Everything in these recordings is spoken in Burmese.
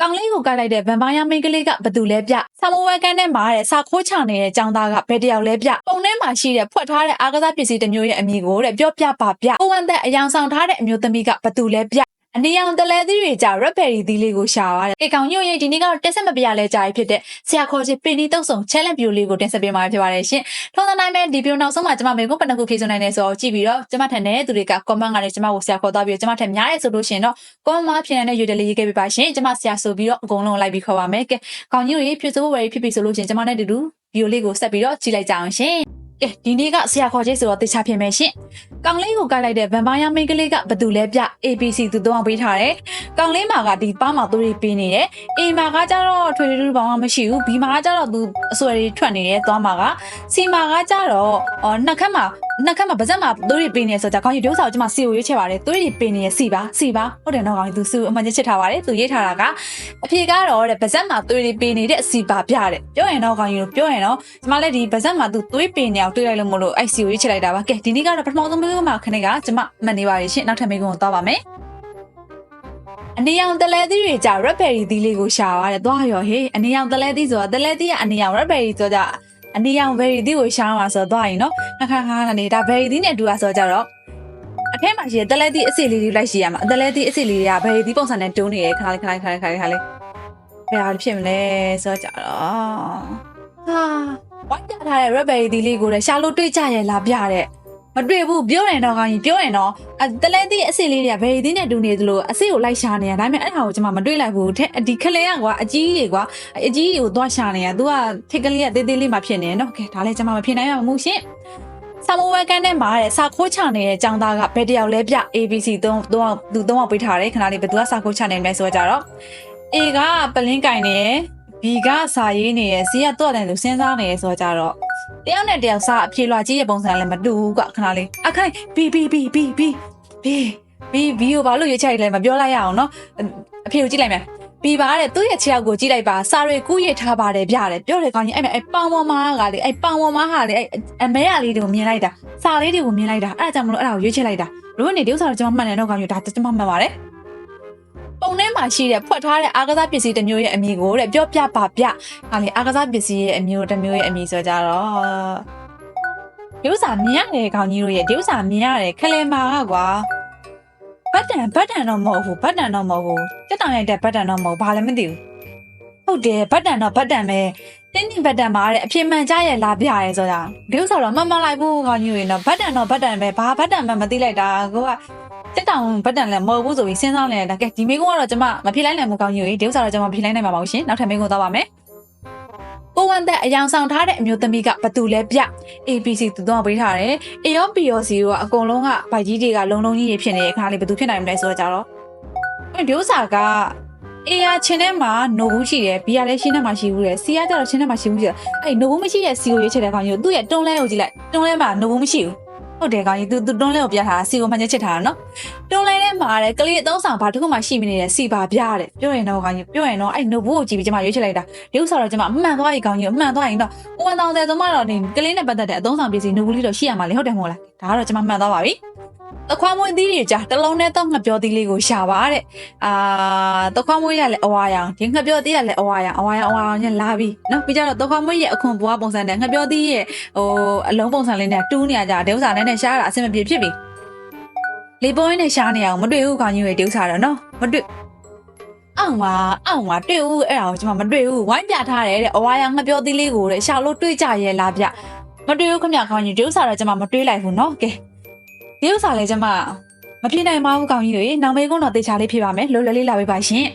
ကောင်လေးကိုကိုက်လိုက်တဲ့ဗန်ပါယာမိန်းကလေးကဘသူလဲပြဆာမိုဝဲကန်ထဲမှာတဲ့စာခိုးချနေတဲ့ចောင်းသားကဘယ်တယောက်လဲပြပုံထဲမှာရှိတဲ့ဖွက်ထားတဲ့အားကစားပစ္စည်းတစ်မျိုးရဲ့အမည်ကိုတဲ့ပြောပြပါပြကိုဝန်သက်အယောင်ဆောင်ထားတဲ့အမျိုးသမီးကဘသူလဲပြ အနီအောင်တလဲသီးတွေကြ red berry သီးလေးကိုရှာရတယ်။ကေကောင်ညို့ရဲ့ဒီနေ့ကတော့တက်ဆက်မပြရလဲကြာပြီဖြစ်တဲ့ဆရာခေါ်ချစ်ပင်နီတုတ်ဆောင် challenge view လေးကိုတင်ဆက်ပေးမှာဖြစ်ပါတယ်ရှင်။ထုံးစံတိုင်းပဲဒီဗီဒီယိုနောက်ဆုံးမှာကျွန်မမေကုန်းပနခုဖြည့်စွန်နိုင်တယ်ဆိုတော့ကြည့်ပြီးတော့ကျွန်မထန်တဲ့သူတွေက comment ကနေကျွန်မကိုဆရာခေါ်သွားပြီးတော့ကျွန်မထန်များတယ်ဆိုလို့ရှိရင်တော့ comment မှာဖြည့်နေတဲ့ user လေးရေးခဲ့ပေးပါရှင်။ကျွန်မဆရာဆိုပြီးတော့အကုန်လုံးလိုက်ပြီးခေါ်ပါမယ်။ကဲကောင်ညို့ရေဖြစ်စိုးဝယ်ဖြစ်ပြီဆိုလို့ရှိရင်ကျွန်မနဲ့အတူတူဗီဒီယိုလေးကိုဆက်ပြီးတော့ကြည့်လိုက်ကြအောင်ရှင်။ကဲဒီနေ့ကဆရာခေါ်ချစ်ဆိုတော့တေချာဖြစ်မယ်ရှင်။ကောင်လေးကိုကိုက်လိုက်တဲ့ဗန်ပါယာမိန်းကလေးကဘသူလဲပြ ABC သူတော့ပေးထားတယ်။ကောင်လေးမှာကဒီပါးမှာသူတွေပေးနေတယ်။ A မှာကကြတော့ထွေထွေထူးထူးဘာမှမရှိဘူး။ B မှာကကြတော့သူအစွဲတွေထွက်နေတယ်သွားမှာက C မှာကကြတော့အော်နှစ်ခက်မှာနှစ်ခက်မှာဗဇက်မှာသူတွေပေးနေဆိုတော့ကောင်ကြီးဒုစရကိုကျွန်မ C ကိုရွေးချယ်ပါတယ်။သူတွေပေးနေရ C ပါ C ပါဟုတ်တယ်နော်ကောင်ကြီးသူ C ကိုအမှန်ချင်းချစ်ထားပါတယ်။သူရေးထားတာကအဖြေကတော့တဲ့ဗဇက်မှာသူတွေပေးနေတဲ့ C ပါပြတဲ့။ပြောရင်တော့ကောင်ကြီးတို့ပြောရင်တော့ကျွန်မလည်းဒီဗဇက်မှာသူသွေးပေးနေအောင်တွေးလိုက်လို့မလို့အဲ့ C ကိုရွေးချယ်လိုက်တာပါ။ကဲဒီနေ့ကတော့ပထမဆုံးမေးခွန်းမှာခဏကကျွန်မမှတ်နေပါရရှင်။နောက်ထပ်မေးခွန်းကိုသွားပါမယ်။အနေအောင်တလဲသီးတွေကြ red berry သီးလေးကိုရှာရတယ်။သွားရောဟေးအနေအောင်တလဲသီးဆိုတာတလဲသီးကအနေအောင် red berry ဆိုကြအနေအောင် berry သီးကိုရှာမှာဆိုတော့သွားရင်နော်။ခါခါခါနေတာ berry သီးနဲ့တူတာဆိုကြတော့အထက်မှာရှိတဲ့တလဲသီးအစ်စ်လေးတွေလိုက်ရှိရမှာ။တလဲသီးအစ်စ်လေးတွေက berry သီးပုံစံနဲ့တုံးနေတယ်ခါလေးခါလေးခါလေးခါလေးခါလေးဘယ်ဟာဖြစ်မလဲဆိုကြတော့ဟာဝိုင်းပြထားတဲ့ red berry သီးလေးကိုလည်းရှာလို့တွေ့ကြရဲ့လားပြတဲ့ မတွေ့ဘူးပြောရင်တော့ကောင်းကြီးပြောရင်တော့အတလဲသီးအစ်စ်လေးတွေကဘယ်သီးနဲ့တူနေသလိုအစ်စ်ကိုလိုက်ရှာနေရဒါပေမဲ့အဲ့ဟာကိုကျွန်မမတွေ့လိုက်ဘူးတဲ့ဒီခလေးကကွာအကြီးကြီးကွာအကြီးကြီးကိုသွားရှာနေရ तू ကထိတ်ကလေးကတေးသေးလေးမှဖြစ်နေနော်ကဲဒါလည်းကျွန်မမဖြစ်နိုင်ပါဘူးရှင်ဆာမိုဝဲကန်ထဲမှာတဲ့စာခိုးချနေတဲ့ចောင်းသားကဘယ်တယောက်လဲပြ ABC 3 3သူ3ပေးထားတယ်ခဏလေးဘယ်သူကစာခိုးချနေမလဲဆိုတော့ကြတော့ A ကပလင်းကင်နေရယ် B ကစာရေးနေရယ် C ကတော့တယ်လို့စဉ်းစားနေရယ်ဆိုတော့ကြတော့ တယောက်နဲ့တယောက်စာအဖြေလွှာကြီးရဲ့ပုံစံလည်းမတူဘူးကခဏလေးအခါ B B B B B B B B ကိုဘာလို့ရွေးချယ်လဲမပြောလိုက်ရအောင်နော်အဖြေကိုကြည့်လိုက်မယ်ပြီးပါတဲ့သူ့ရဲ့ခြေထောက်ကိုကြည့်လိုက်ပါစာတွေကူးရထားပါတယ်ဗျတယ်ပြောတယ်ကောင်းကြီးအဲ့မဲ့အဲ့ပေါင်ပေါ်မှာကလေအဲ့ပေါင်ပေါ်မှာဟာလေအဲ့အမဲရလေးတွေကိုမြင်လိုက်တာစာလေးတွေကိုမြင်လိုက်တာအဲ့ဒါကြောင့်မလို့အဲ့ဒါကိုရွေးချယ်လိုက်တာတို့နေဒီဥစ္စာတော့ကျွန်မမှတ်နေတော့ကောင်းကြီးဒါကျွန်မမှတ်ပါတယ် ပုံထဲမှာရှိတဲ့ဖွက်ထားတဲ့အားကစားပစ္စည်းတစ်မျိုးရဲ့အမည်ကိုတဲ့ပြောပြပါပြဟာလေအားကစားပစ္စည်းရဲ့အမျိုးတစ်မျိုးရဲ့အမည်ဆိုကြတော့ဒီဥစ္စာမြင်ရတယ်ကောင်းကြီးတို့ရဲ့ဒီဥစ္စာမြင်ရတယ်ခလဲမာကကွာဘတ်တန်ဘတ်တန်တော့မဟုတ်ဘူးဘတ်တန်တော့မဟုတ်ဘူးတက်တောင်ရိုက်တဲ့ဘတ်တန်တော့မဟုတ်ဘာလည်းမသိဘူးဟုတ်တယ်ဘတ်တန်တော့ဘတ်တန်ပဲတင်းတင်းဘတ်တန်ပါတဲ့အဖြစ်မှန်ကြရဲ့လာပြရဲဆိုတာဒီဥစ္စာတော့မမလိုက်ဘူးကောင်းကြီးတွေနော်ဘတ်တန်တော့ဘတ်တန်ပဲဘာဘတ်တန်မှမသိလိုက်တာကိုက တက်တောင်ဘတ်တန်လည်းမဟုတ်ဘူးဆိုပြီးစဉ်းစားနေတာကဲဒီမိကုန်းကတော့ကျွန်မမဖြေလိုက်နိုင်ဘူးကောင်းကြီးရေဒီဥစ္စာတော့ကျွန်မဖြေလိုက်နိုင်မှာပါဘူးရှင်နောက်ထပ်မိကုန်းသွားပါမယ်ကိုဝန်တဲ့အယောင်ဆောင်ထားတဲ့အမျိုးသမီးကဘသူလဲပြ ABC သူတော့ပေးထားတယ် A ရော B ရော C ရောအကုန်လုံးကဗိုက်ကြီးတွေကလုံလုံကြီးတွေဖြစ်နေတဲ့ခါလေးဘသူဖြစ်နိုင်မလဲဆိုတော့ကြတော့အဲဒီဥစ္စာက A ရချင်းထဲမှာ no ဘူးရှိတယ် B ရလည်းရှင်းထဲမှာရှိဘူးတယ် C ရကျတော့ချင်းထဲမှာရှိဘူးရှိတယ်အဲ့ no ဘူးမရှိတဲ့ C ကိုရွေးချယ်တဲ့ကောင်ကြီးကိုသူ့ရဲ့တွန်းလဲကိုကြည့်လိုက်တွန်းလဲမှာ no ဘူးမရှိဘူး ဟုတ်တယ်ကောင်ကြီး तू तू တွန်းလဲကိုပြထားတာ C ကိုမှန်ချက်ချစ်ထားတာနော်တွန်းလဲထဲမှာတဲ့ကလေးအသုံးဆောင်ဘာတစ်ခုမှရှိမနေတဲ့စီပါပြတဲ့ပြောရင်တော့ကောင်းကြီးပြောရင်တော့အဲ့ notebook ကိုကြည့်ပြီးကျွန်မရွေးချယ်လိုက်တာဒီဥစ္စာတော့ကျွန်မအမှန်သွားပြီကောင်းကြီးအမှန်သွားရင်တော့ကိုဝန်တောင်တဲ့သုံးမတော့ဒီကလေးနဲ့ပတ်သက်တဲ့အသုံးဆောင်ပစ္စည်း notebook လေးတော့ရှိရမှာလေဟုတ်တယ်မဟုတ်လားဒါကတော့ကျွန်မမှန်သွားပါပြီ တခွားမွေးသီးတွေကြာတစ်လုံးနဲ့တော့ငှက်ပြောသီးလေးကိုရှာပါတဲ့အာတခွားမွေးရလည်းအဝါရောင်ဒီငှက်ပြောသီးရလည်းအဝါရောင်အဝါရောင်အဝါရောင်နဲ့လာပြီနော်ပြီးကြတော့တခွားမွေးရဲ့အခွန်ပွားပုံစံနဲ့ငှက်ပြောသီးရဲ့ဟိုအလုံးပုံစံလေးနဲ့တူးနေရကြတဲ့ဥစ္စာနဲ့နဲ့ရှားတာအဆင်မပြေဖြစ်ပြီလေပေါ်ရင်းနဲ့ရှားနေအောင်မတွေ့ဘူးခေါင်းကြီးတွေတူးစားတော့နော်မတွေ့အောင်ပါအောင်ပါတွေ့ဦးအဲ့ဒါကိုကျွန်မမတွေ့ဘူးဝိုင်းပြထားတယ်တဲ့အဝါရငှက်ပြောသီးလေးကိုတဲ့ရှာလို့တွေ့ကြရဲ့လားဗျမတွေ့ဘူးခမခေါင်းကြီးတူးစားတော့ကျွန်မမတွေ့လိုက်ဘူးနော်ကဲ ဒီဥစ္စာလည်းကျမမပြေနိုင်ပါဘူးကောင်ကြီးတွေနောင်မေကုန်းတော်တေချာလေးဖြေပါမယ်လွယ်လွယ်လေးလာပေးပါရှင်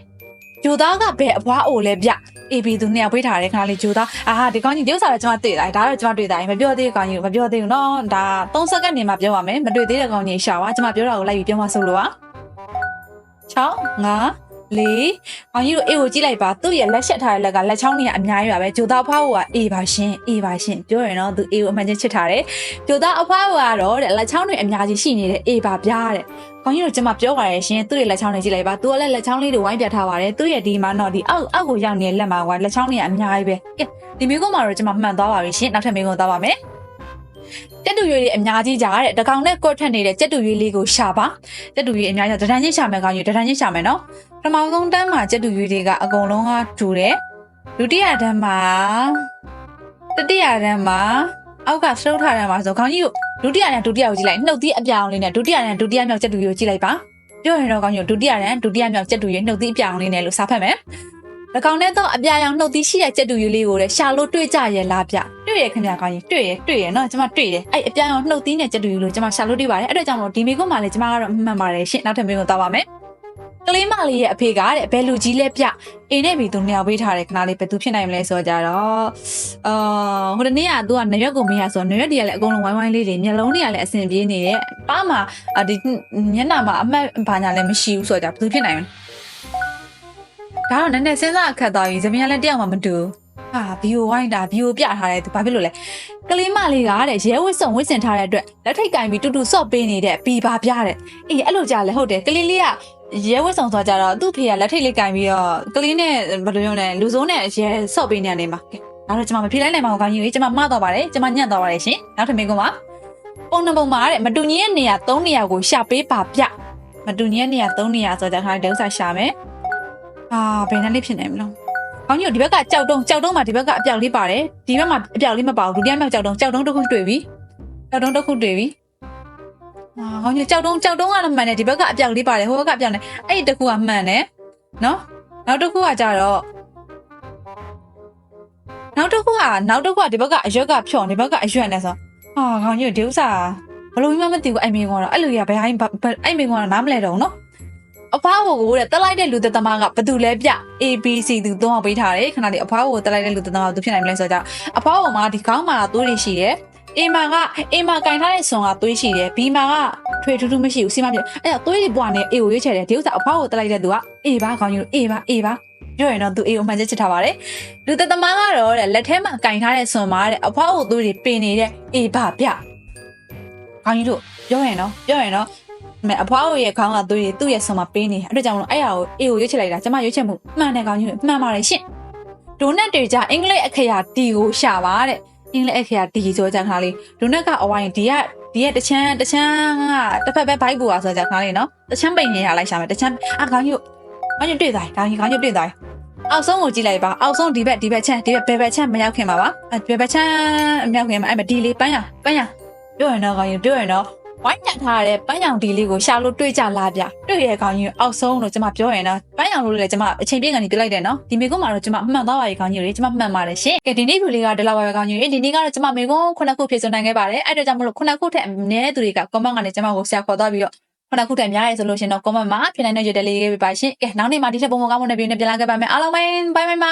ဂျိုသားကဘယ်အဘွားအိုလဲဗျ AB သူနှစ်ယောက်ပြေးထားတဲ့ခါလေးဂျိုသားအာဟာဒီကောင်ကြီးဒီဥစ္စာတော့ကျွန်မတွေ့တာဒါတော့ကျွန်မတွေ့တာမပြောသေးဘူးကောင်ကြီးမပြောသေးဘူးနော်ဒါ3စက္ကန့်နေမှပြောပါမယ်မတွေ့သေးတဲ့ကောင်ကြီးရှာပါကျွန်မပြောတာကိုလိုက်ပြီးပြောမှဆိုလို့ပါ6 9 ၄အောင်ကြီးတို့အေးကိုကြည့်လိုက်ပါသူ့ရဲ့လက်ချက်ထားတဲ့လက်ကလက်ချောင်းကြီးကအများကြီးပါပဲဂျိုသားဖွားကအေးပါရှင်အေးပါရှင်ပြောရင်တော့သူအေးကိုအမှန်ချင်းချစ်ထားတယ်ဂျိုသားအဖွားကတော့တဲ့လက်ချောင်းတွေအများကြီးရှိနေတယ်အေးပါဗျာတဲ့ကောင်ကြီးတို့ကျွန်မပြောပါရရှင်သူ့ရဲ့လက်ချောင်းလေးကြည့်လိုက်ပါသူကလည်းလက်ချောင်းလေးတွေဝိုင်းပြထားပါတယ်သူ့ရဲ့ဒီမှာတော့ဒီအောက်အောက်ကိုရောက်နေတဲ့လက်မှာကလက်ချောင်းတွေကအများကြီးပဲကဲဒီမိကုံမှာတော့ကျွန်မမှန်သွားပါပြီရှင်နောက်ထပ်မိကုံသွားပါမယ် ကြက်တူရွေးတွေအများကြီးကြားတဲ့တကောင်နဲ့ကော့ထက်နေတဲ့ကြက်တူရွေးလေးကိုရှာပါကြက်တူရွေးအများကြီးဒဒန်ချင်းရှာမယ်ကောင်းယူဒဒန်ချင်းရှာမယ်နော်ပထမဆုံးတန်းမှာကြက်တူရွေးတွေကအကုန်လုံးကတူတယ်ဒုတိယတန်းမှာတတိယတန်းမှာအောက်ကစတုထတန်းမှာဆိုခေါင်းကြီးကိုဒုတိယတန်းဒုတိယကိုကြည့်လိုက်နှုတ်သီးအပြောင်လေးနဲ့ဒုတိယတန်းဒုတိယမြောက်ကြက်တူရွေးကိုကြည့်လိုက်ပါပြောရင်တော့ခေါင်းကြီးကိုဒုတိယတန်းဒုတိယမြောက်ကြက်တူရွေးနှုတ်သီးအပြောင်လေးနဲ့လို့စာဖတ်မယ်။၎င်းနဲ့တော့အပြာရောင်နှုတ်သီးရှိတဲ့ကြက်တူယူလေးကိုလည်းရှာလို့တွေ့ကြရဲ့လားဗျ။ တွေ့ရခင်ဗျာကောင်းကြီးတွေ့ရတွေ့ရနော်ကျွန်မတွေ့တယ်။အဲ့အပြာရောင်နှုတ်သီးနဲ့ကြက်တူယူလို့ကျွန်မရှာလို့တွေ့ပါတယ်။အဲ့တော့ကြောင့်မလို့ဒီမိကုန်းမှလည်းကျွန်မကတော့မှန်ပါတယ်ရှင့်နောက်ထပ်မိကုန်းသွားပါမယ်။ကလေးမလေးရဲ့အဖေကတဲ့ဘယ်လူကြီးလဲပြအေနဲ့ဘီသူနှစ်ယောက်ပေးထားတဲ့ခဏလေးဘယ်သူဖြစ်နိုင်မလဲဆိုတော့ကြတော့အာဟိုတနေ့ကသူကနရွက်ကိုမေးရဆိုတော့နရွက်တွေကလည်းအကုန်လုံးဝိုင်းဝိုင်းလေးတွေမျက်လုံးတွေကလည်းအဆင်ပြေနေတယ်။ပါမှာဒီမျက်နှာမှာအမှတ်ဘာညာလည်းမရှိဘူးဆိုတော့ကြဘယ်သူဖြစ်နိုင်မလဲ။ဒါတော့နည်းနည်းစဉ်းစားအခက်သွားပြီဇမင်ကလည်းတယောက်မှမတူဟာ ဘီယိုဝိုင်းတာဘီယိုပြထားတယ်သူဘာဖြစ်လို့လဲကလေးမလေးကတဲ့ရဲဝစ်စုံဝစ်စင်ထားတဲ့အတွက်လက်ထိတ်ကင်ပြီးတူတူဆော့ပေးနေတဲ့ဘီပါပြတဲ့အေးအဲ့လိုကြလဲဟုတ်တယ်ကလေးလေးကရဲဝစ်စုံဆိုကြတော့သူ့ဖေကလက်ထိတ်လေးကင်ပြီးတော့ကလေးနဲ့ဘယ်လိုပြောလဲလူစိုးနဲ့ရဲဆော့ပေးနေတယ်မှာကဲဒါတော့ကျွန်မမဖြေလိုက်နိုင်ပါဘူးကောင်းကြီးကျွန်မမှားတော့ပါတယ်ကျွန်မညံ့တော့ပါတယ်ရှင်နောက်ထပ်မင်းကမှာပုံနှပုံမှာတဲ့မတူညီတဲ့နေရာ၃နေရာကိုရှာပေးပါပြမတူညီတဲ့နေရာ၃နေရာဆိုကြတဲ့ခါဒုစရရှာမယ်အာဘယ်နဲ့လေးဖြစ်နေမလို့။ ကောင်းကြီးတို့ဒီဘက်ကကြောက်တုံးကြောက်တုံးမှာဒီဘက်ကအပြောက်လေးပါတယ်။ဒီဘက်မှာအပြောက်လေးမပါဘူးဒုတိယမြောက်ကြောက်တုံးကြောက်တုံးတစ်ခုတွေ့ပြီ။ကြောက်တုံးတစ်ခုတွေ့ပြီ။အာကောင်းကြီးကြောက်တုံးကြောက်တုံးကတော့မှန်တယ်ဒီဘက်ကအပြောက်လေးပါတယ်ဟိုဘက်ကအပြောက်နေအဲ့ဒီတစ်ခုကမှန်တယ်နော်။နောက်တစ်ခုကကြတော့နောက်တစ်ခုကနောက်တစ်ခုကဒီဘက်ကအရွက်ကဖြော့ဒီဘက်ကအရွက်နဲ့ဆိုအာကောင်းကြီးတို့ဒီဥစ္စာဘလို့မှမသိဘူးအဲ့မင်းကတော့အဲ့လိုရဘယ်ဟိုင်းအဲ့မင်းကတော့နားမလဲတော့ဘူးနော် အဖွားကိုကိုတဲ့တက်လိုက်တဲ့လူသက်သမားကဘယ်သူလဲပြ ABC သူသုံးအောင်ပေးထားတယ်ခဏလေးအဖွားကိုတက်လိုက်တဲ့လူသက်သမားကသူဖြစ်နိုင်မလဲဆိုတော့အဖွားကိုမှာဒီကောင်းမှာသွေးတွေရှိတယ်အင်မာကအင်မာကင်ထားတဲ့ဆွန်ကသွေးရှိတယ်ဘီမာကထွေထူးထူးမရှိဘူးစီမပြအဲ့တော့သွေးတွေပွားနေအေကိုရွေးချယ်တယ်ဒီဥစ္စာအဖွားကိုတက်လိုက်တဲ့သူကအေပါခေါင်းယူအေပါအေပါပြောရင်တော့သူအေကိုမှန်ချက်ချစ်ထားပါတယ်လူသက်သမားကတော့တဲ့လက်ထဲမှာကင်ထားတဲ့ဆွန်မှာတဲ့အဖွားကိုသွေးတွေပင်နေတဲ့အေပါပြခေါင်းယူတို့ပြောရင်တော့ပြောရင်တော့ မဲအဖွားရဲ့ခေါင်းကသွေးတွေသူ့ရဲ့ဆုံမှာပေးနေတယ်အဲ့ဒါကြောင့်မလို့အဲ့ဟာကိုအေကိုရွေးချယ်လိုက်တာကျမရွေးချယ်မှုမှန်တယ်ကောင်းကြီးမှန်ပါတယ်ရှင့်ဒိုနက်တွေကြအင်္ဂလိပ်အခရာဒီကိုရှာပါတဲ့အင်္ဂလိပ်အခရာဒီဆိုကြခါလေးဒိုနက်ကအဝိုင်းဒီကဒီကတချမ်းတချမ်းကတစ်ဖက်ပဲဘိုက်ပူပါဆိုကြခါလေးနော်တချမ်းပိန်နေရလိုက်ရှာမယ်တချမ်းအခေါင်းကြီးခေါင်းကြီးတွေ့သွားခေါင်းကြီးခေါင်းကြီးတွေ့သွားအောက်ဆုံးကိုကြည့်လိုက်ပါအောက်ဆုံးဒီဘက်ဒီဘက်ချမ်းဒီဘက်ဘယ်ဘက်ချမ်းမရောက်ခင်ပါပါဘယ်ဘက်ချမ်းမရောက်ခင်မှာအဲ့မဒီလေးပန်းရပန်းရပြောရင်တော့ခေါင်းကြီးပြောရင်တော့ ဝိုင်းညက်ထားတဲ့ပန်းရောင်ဒီလေးကိုရှာလို့တွေ့ကြလားဗျတွေ့ရကောင်းကြီးအောက်ဆုံးလို့ကျွန်မပြောရင်တော့ပန်းရောင်လို့လည်းကျွန်မအချိန်ပြည့်ကနေပြလိုက်တယ်နော်ဒီမေကွန်းမှာတော့ကျွန်မအမှန်သားပါရေကောင်းကြီးတွေကျွန်မမှန်ပါတယ်ရှင်ကဲဒီနေ့ဗီဒီယိုလေးကဒီလောက်ပါပဲကောင်းကြီးတွေဒီနေ့ကတော့ကျွန်မမေကွန်းခုနှစ်ခုဖြည့်စွန်နိုင်ခဲ့ပါတယ်အဲ့တော့ကြောင့်မလို့ခုနှစ်ခုထက်အနည်းသူတွေက comment ကနေကျွန်မကိုဆရာခေါ်သွားပြီးတော့ခုနှစ်ခုထက်များရဲဆိုလို့ရှင်တော့ comment မှာဖြစ်နိုင်တဲ့ရတဲ့လေးလေးပဲပါရှင်ကဲနောက်နေ့မှာဒီထက်ပုံမကောင်းမွန်တဲ့ဗီဒီယိုနဲ့ပြန်လာခဲ့ပါမယ်အားလုံးပဲ bye bye bye